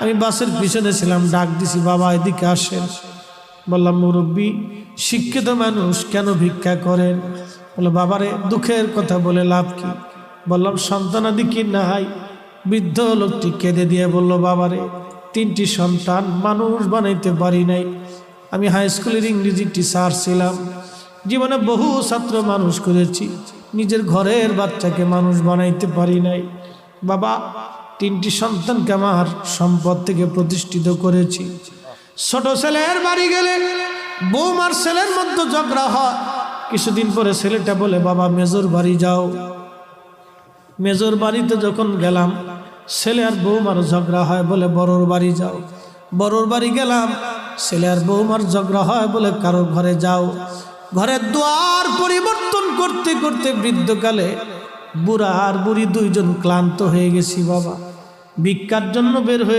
আমি বাসের পিছনে ছিলাম, ডাক দিছি, বাবা, এদিকে আসেন। বললাম, মুরব্বী, শিক্ষিত মানুষ কেন ভিক্ষা করেন? বলে বাবারে, দুঃখের কথা বলে লাভ কি? বললাম, সন্তানাদি কি নাই? বৃদ্ধ লোকটি কেঁদে দিয়ে বলল, বাবারে, তিনটি সন্তান মানুষ বানাইতে পারি নাই। আমি হাই স্কুলের ইংরেজি টিচার ছিলাম। জীবনে বহু ছাত্র মানুষ করেছি। নিজের ঘরের বাচ্চাকে মানুষ বানাইতে পারি নাই। বাবা তিনটি সন্তানকে আমার সম্পদ থেকে প্রতিষ্ঠিত করেছি। ছোট ছেলের বাড়ি গেলে বৌমার ছেলের মধ্যে ঝগড়া হয়। কিছুদিন পরে ছেলেটা বলে, বাবা, মেজর বাড়ি যাও। মেজর বাড়িতে যখন গেলাম, ছেলে আর বৌমার ঝগড়া হয় বলে, বড়োর বাড়ি যাও। বড়োর বাড়ি গেলাম, ছেলে আর বৌমার ঝগড়া হয় বলে কারোর ঘরে যাও। ঘরের দুয়ার পরিবর্তন করতে করতে বৃদ্ধকালে বুড়া আর বুড়ি দুইজন ক্লান্ত হয়ে গেছি, বাবা। ভিক্ষার জন্য বের হয়ে